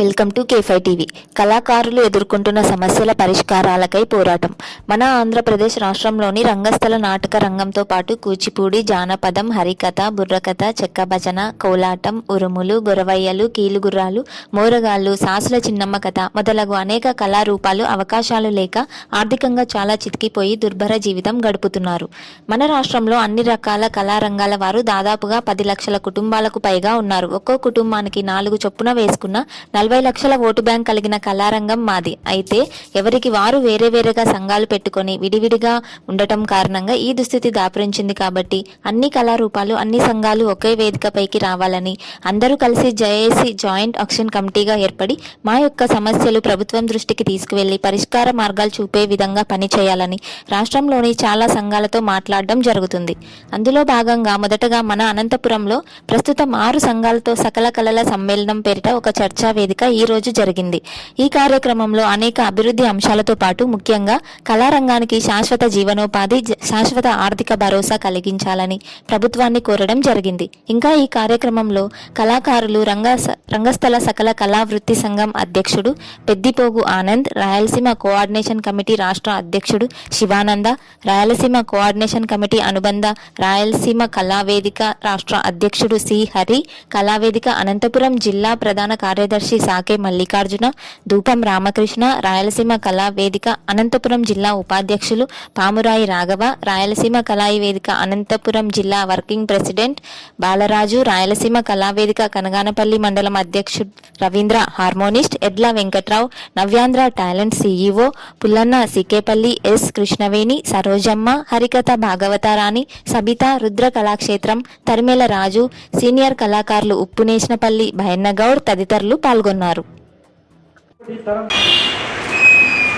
Welcome to కేఫై TV కళాకారులు ఎదుర్కొంటున్న సమస్యల పరిష్కారాలకై పోరాటం. మన ఆంధ్రప్రదేశ్ రాష్ట్రంలోని రంగస్థల నాటక రంగంతో పాటు కూచిపూడి జానపదం హరికథ బుర్రకథ చెక్క భజన కోలాటం ఉరుములు గొరవయ్యలు కీలుగుర్రాలు మోరగాళ్ళు సాసుల చిన్నమ్మ కథ మొదలగు అనేక కళారూపాలు అవకాశాలు లేక ఆర్థికంగా చాలా చితికిపోయి దుర్భర జీవితం గడుపుతున్నారు. మన రాష్ట్రంలో అన్ని రకాల కళారంగాల వారు దాదాపుగా పది లక్షల కుటుంబాలకు పైగా ఉన్నారు. ఒక్కో కుటుంబానికి నాలుగు చొప్పున వేసుకున్న నలభై లక్షల ఓటు బ్యాంక్ కలిగిన కళారంగం మాది. అయితే ఎవరికి వారు వేరే వేరేగా సంఘాలు పెట్టుకొని విడివిడిగా ఉండటం కారణంగా ఈ దుస్థితి దాపురించింది కాబట్టి అన్ని కళారూపాలు అన్ని సంఘాలు ఒకే వేదికపైకి రావాలని అందరూ కలిసి జేఏసీ జాయింట్ ఆక్షన్ కమిటీగా ఏర్పడి మా యొక్క సమస్యలు ప్రభుత్వం దృష్టికి తీసుకువెళ్ళి పరిష్కార మార్గాలు చూపే విధంగా పనిచేయాలని రాష్ట్రంలోని చాలా సంఘాలతో మాట్లాడడం జరుగుతుంది. అందులో భాగంగా మొదటగా మన అనంతపురంలో ప్రస్తుతం ఆరు సంఘాలతో సకల కళల సమ్మేళనం పేరిట ఒక చర్చా వేదిక ఈ రోజు జరిగింది. ఈ కార్యక్రమంలో అనేక అభివృద్ధి అంశాలతో పాటు ముఖ్యంగా కళారంగానికి శాశ్వత జీవనోపాధి శాశ్వత ఆర్థిక భరోసా కలిగించాలని ప్రభుత్వాన్ని కోరడం జరిగింది. ఇంకా ఈ కార్యక్రమంలో కళాకారులు రంగ రంగస్థల సకల కళా వృత్తి సంఘం అధ్యక్షుడు పెద్దిపోగు ఆనంద్ రాయలసీమ కోఆర్డినేషన్ కమిటీ రాష్ట్ర అధ్యక్షుడు శివానంద రాయలసీమ కోఆర్డినేషన్ కమిటీ అనుబంధ రాయలసీమ కళావేదిక రాష్ట్ర అధ్యక్షుడు సి హరి కళావేదిక అనంతపురం జిల్లా ప్రధాన కార్యదర్శి సాకే మల్లికార్జున ధూపం రామకృష్ణ రాయలసీమ కళా వేదిక అనంతపురం జిల్లా ఉపాధ్యక్షులు పామురాయి రాఘవ రాయలసీమ కళాయి వేదిక అనంతపురం జిల్లా వర్కింగ్ ప్రెసిడెంట్ బాలరాజు రాయలసీమ కళావేదిక కనగానపల్లి మండలం అధ్యక్షుడు Ravindra harmonist Edla Venkatrao Navyandhra talent CEO Pullanna Sikepalli S Krishnaveni Sarojamma హరికథ భాగవతారాణి సబిత రుద్ర కళాక్షేత్రం తరిమేల రాజు సీనియర్ కళాకారులు ఉప్పునేషనపల్లి భయన్నగౌడ్ తదితరులు పాల్గొన్నారు.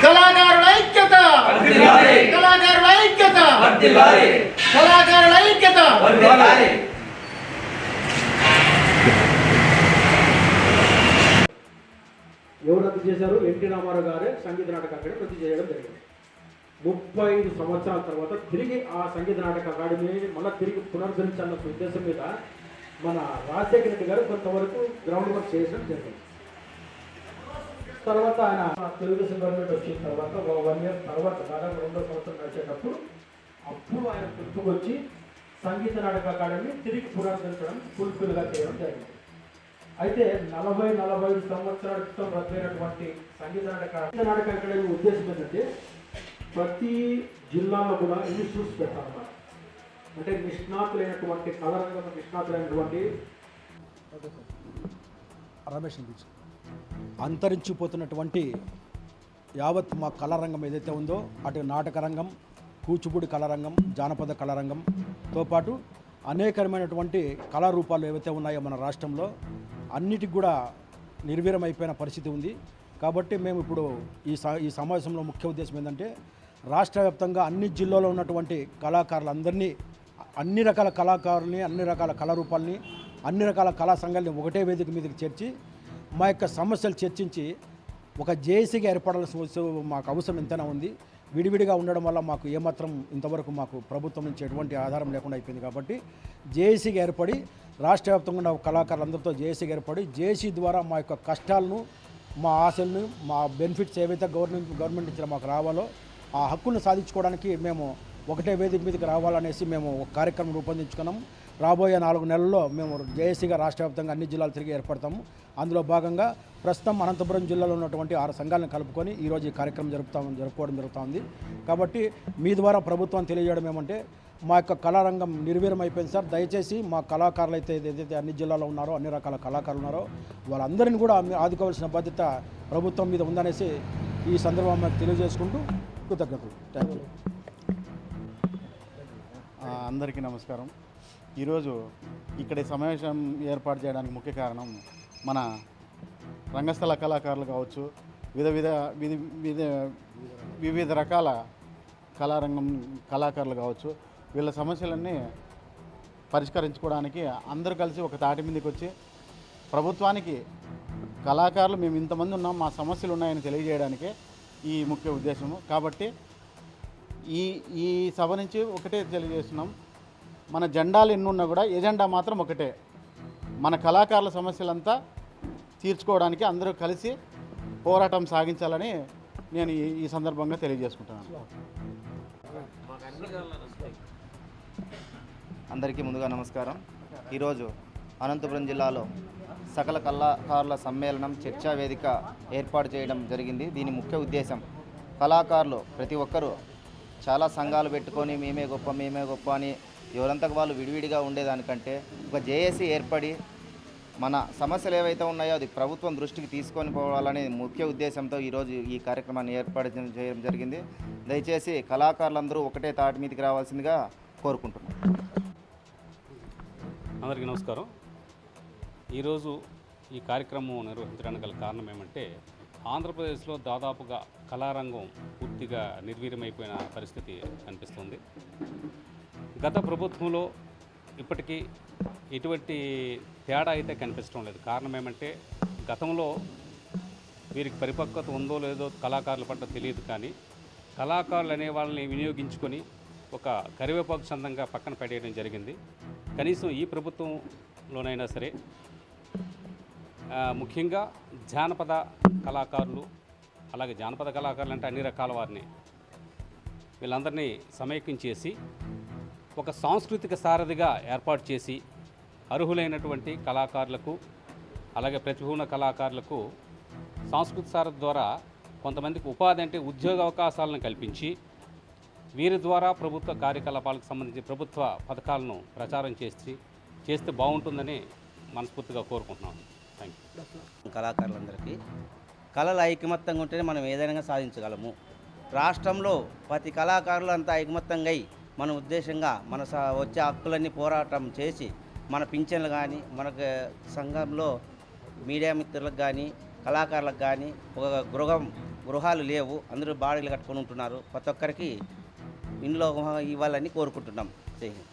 కళాకారుల ఐక్యత! కళాకారుల ఐక్యత! కళాకారుల ఐక్యత! ఎవరు రద్దు చేశారు? ఎన్టీ రామారావు గారే సంగీత నాటక అకాడమీ రద్దు చేయడం జరిగింది. ముప్పై ఐదు సంవత్సరాల తర్వాత తిరిగి ఆ సంగీత నాటక అకాడమీని మళ్ళీ తిరిగి పునరుద్ధరించాలన్న ఉద్దేశం మీద మన రాజశేఖర రెడ్డి గారు కొంతవరకు గ్రౌండ్ వర్క్ చేయడం జరిగింది. తర్వాత ఆయన తెలుగుదేశం గవర్నమెంట్ వచ్చిన తర్వాత ఒక వన్ ఇయర్ తర్వాత దాదాపు రెండో సంవత్సరం నడిచేటప్పుడు అప్పుడు ఆయన గుర్తుకొచ్చి సంగీత నాటక అకాడమీ తిరిగి పునరుద్ధరించడం ఫుల్ఫిల్గా చేయడం జరిగింది. అయితే నలభై నలభై ఐదు సంవత్సరాల క్రితం రద్దయినటువంటి సంగీత నాటక సంగీత నాటక అకాడమీ ఉద్దేశం ఏంటంటే ప్రతి జిల్లాలో కూడా ఇన్స్టిట్యూట్స్ పెట్టాలన్నమాట అంటే నిష్ణాతులైనటువంటి కళరంగం నిష్ణాతులైనటువంటి రమేష్ తీసు అంతరించిపోతున్నటువంటి యావత్ మా కళారంగం ఏదైతే ఉందో అటు నాటక రంగం కూచిపూడి కళారంగం జానపద కళారంగంతో పాటు అనేకమైనటువంటి కళారూపాలు ఏవైతే ఉన్నాయో మన రాష్ట్రంలో అన్నిటికి కూడా నిర్వీరమైపోయిన అయిపోయిన పరిస్థితి ఉంది. కాబట్టి మేము ఇప్పుడు ఈ స ఈ సమావేశంలో ముఖ్య ఉద్దేశం ఏంటంటే రాష్ట్ర వ్యాప్తంగా అన్ని జిల్లాలో ఉన్నటువంటి కళాకారులందరినీ అన్ని రకాల కళాకారుల్ని అన్ని రకాల కళారూపాల్ని అన్ని రకాల కళా సంఘాలని ఒకటే వేదిక మీదకి చేర్చి మా యొక్క సమస్యలు చర్చించి ఒక జేఏసీగా ఏర్పడాల్సిన మాకు అవసరం ఎంతైనా ఉంది. విడివిడిగా ఉండడం వల్ల మాకు ఏమాత్రం ఇంతవరకు మాకు ప్రభుత్వం నుంచి ఎటువంటి ఆధారం లేకుండా అయిపోయింది కాబట్టి జేఏసీగా ఏర్పడి రాష్ట్ర వ్యాప్తంగా ఉన్న కళాకారులందరితో జేఏసీగా ఏర్పడి జేఏసీ ద్వారా మా యొక్క కష్టాలను మా ఆశలను మా బెనిఫిట్స్ ఏవైతే గవర్నమెంట్ గవర్నమెంట్ ఇచ్చిన మాకు రావాలో ఆ హక్కును సాధించుకోవడానికి మేము ఒకటే వేదిక మీదకి రావాలనేసి మేము ఒక కార్యక్రమం రూపొందించుకున్నాం. రాబోయే నాలుగు నెలల్లో మేము జేఏసీగా రాష్ట్ర వ్యాప్తంగా అన్ని జిల్లాలు తిరిగి ఏర్పడతాము. అందులో భాగంగా ప్రస్తుతం అనంతపురం జిల్లాలో ఉన్నటువంటి ఆరు సంఘాలను కలుపుకొని ఈరోజు ఈ కార్యక్రమం జరుపుతాం జరుపుకోవడం జరుగుతుంది. కాబట్టి మీ ద్వారా ప్రభుత్వం తెలియజేయడం ఏమంటే మా యొక్క కళారంగం నిర్వీరం అయిపోయింది సార్. దయచేసి మా కళాకారులు అయితే ఏదైతే అన్ని జిల్లాలో ఉన్నారో అన్ని రకాల కళాకారులు ఉన్నారో వాళ్ళందరినీ కూడా ఆదుకోవాల్సిన బాధ్యత ప్రభుత్వం మీద ఉందనేసి ఈ సందర్భంగా తెలియజేసుకుంటూ కృతజ్ఞతలు. థ్యాంక్ యూ అందరికీ నమస్కారం. ఈరోజు ఇక్కడ సమావేశం ఏర్పాటు చేయడానికి ముఖ్య కారణం మన రంగస్థల కళాకారులు కావచ్చు వివిధ విధ విధ వివిధ వివిధ రకాల కళారంగం కళాకారులు కావచ్చు వీళ్ళ సమస్యలన్నీ పరిష్కరించుకోవడానికి అందరూ కలిసి ఒక తాటి మీదకి వచ్చి ప్రభుత్వానికి కళాకారులు మేము ఇంతమంది ఉన్నాం మా సమస్యలు ఉన్నాయని తెలియజేయడానికి ఈ ముఖ్య ఉద్దేశము. కాబట్టి ఈ ఈ సభ నుంచి ఒకటే తెలియజేస్తున్నాం. మన జెండాలు ఎన్ని ఉన్నా కూడా ఎజెండా మాత్రం ఒకటే. మన కళాకారుల సమస్యలంతా తీర్చుకోవడానికి అందరూ కలిసి పోరాటం సాగించాలని నేను ఈ- ఈ సందర్భంగా తెలియజేసుకుంటున్నాను. అందరికీ ముందుగా నమస్కారం. ఈరోజు అనంతపురం జిల్లాలో సకల కళాకారుల సమ్మేళనం చర్చా వేదిక ఏర్పాటు చేయడం జరిగింది. దీని ముఖ్య ఉద్దేశం కళాకారులు ప్రతి ఒక్కరూ చాలా సంఘాలు పెట్టుకొని మేమే గొప్ప మేమే గొప్ప అని ఎవరంతకు వాళ్ళు విడివిడిగా ఉండేదానికంటే ఒక జేఏసీ ఏర్పడి మన సమస్యలు ఏవైతే ఉన్నాయో అది ప్రభుత్వం దృష్టికి తీసుకొని పోవాలనే ముఖ్య ఉద్దేశంతో ఈరోజు ఈ కార్యక్రమాన్ని ఏర్పాటు చేయడం జరిగింది. దయచేసి కళాకారులందరూ ఒకటే తాటి మీదకి రావాల్సిందిగా కోరుకుంటున్నాను అందరికీ నమస్కారం. ఈరోజు ఈ కార్యక్రమం నిర్వహించడానికి గల కారణం ఏమంటే ఆంధ్రప్రదేశ్లో దాదాపుగా కళారంగం పూర్తిగా నిర్వీర్యమైపోయిన పరిస్థితి కనిపిస్తుంది. గత ప్రభుత్వంలో ఇప్పటికీ ఎటువంటి తేడా అయితే కనిపించడం లేదు. కారణం ఏమంటే గతంలో వీరికి పరిపక్వత ఉందో లేదో కళాకారుల పట్ల తెలియదు కానీ కళాకారులు అనే వాళ్ళని వినియోగించుకొని ఒక కరివేపాకు చందంగా పక్కన పడేయడం జరిగింది. కనీసం ఈ ప్రభుత్వంలోనైనా సరే ముఖ్యంగా జానపద కళాకారులు అలాగే జానపద కళాకారులు అంటే అన్ని రకాల వారిని వీళ్ళందరినీ సమైక్యం ఒక సాంస్కృతిక సారథిగా ఏర్పాటు చేసి అర్హులైనటువంటి కళాకారులకు అలాగే ప్రతిభ కళాకారులకు సాంస్కృతిక సారథి ద్వారా కొంతమందికి ఉపాధి అంటే ఉద్యోగ అవకాశాలను కల్పించి వీరి ద్వారా ప్రభుత్వ కార్యకలాపాలకు సంబంధించి ప్రభుత్వ పథకాలను ప్రచారం చేసి చేస్తే బాగుంటుందని మనస్ఫూర్తిగా కోరుకుంటున్నాను థ్యాంక్ యూ కళాకారులందరికీ కళలు ఐకమత్యంగా ఉంటేనే మనం ఏదైనా సాధించగలము. రాష్ట్రంలో ప్రతి కళాకారులు అంతా ఐకమత్యంగా అయి మన ఉద్దేశంగా మన స- వచ్చే హక్కులన్నీ పోరాటం చేసి మన పింఛన్లు కానీ మనకు సంఘంలో మీడియా మిత్రులకు కానీ కళాకారులకు కానీ ఒక గృహం గృహాలు లేవు. అందరూ బాడీలు కట్టుకొని ఉంటున్నారు. ప్రతి ఒక్కరికి ఇంట్లో ఇవ్వాలని కోరుకుంటున్నాం. జై హింద్.